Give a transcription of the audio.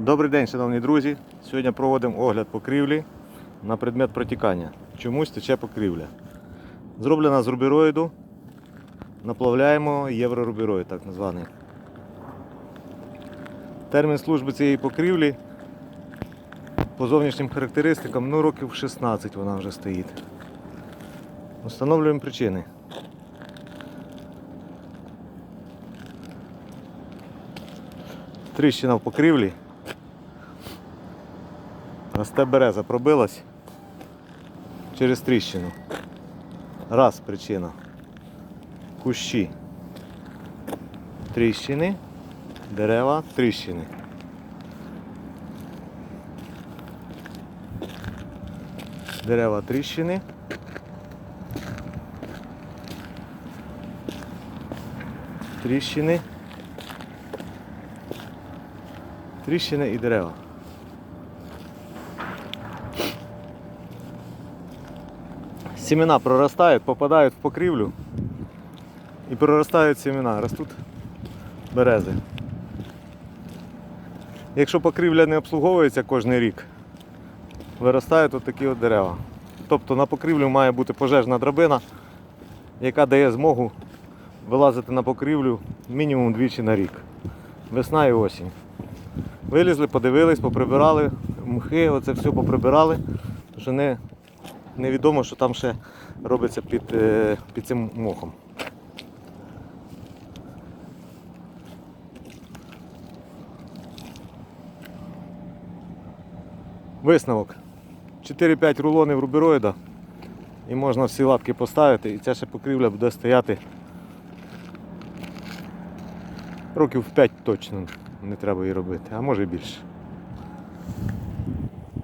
Добрий день, шановні друзі. Сьогодні проводимо огляд покрівлі на предмет протікання. Чомусь тече покрівля. Зроблена з рубіроїду. Наплавляємо єврорубіроїд, так званий. Термін служби цієї покрівлі по зовнішнім характеристикам ну, років 16 вона вже стоїть. Встановлюємо причини. Тріщина в покрівлі. Росте береза пробилась через тріщину. Раз причина. Кущі. Тріщини. Дерева, тріщини. Дерева тріщини. Тріщини. Тріщини і дерева. Семена проростають, попадають в покрівлю і проростають семена, ростуть берези. Якщо покрівля не обслуговується кожен рік, виростають от такі от дерева. Тобто на покрівлю має бути пожежна драбина, яка дає змогу вилазити на покрівлю мінімум двічі на рік. Весна і осінь. Вилізли, подивились, поприбирали, мхи, оце все поприбирали, тому що не, невідомо, що там ще робиться під, е, під цим мохом. Висновок. 4-5 рулонів рубероїда і можна всі лапки поставити і ця ще покрівля буде стояти років 5 точно не треба її робити, а може і більше.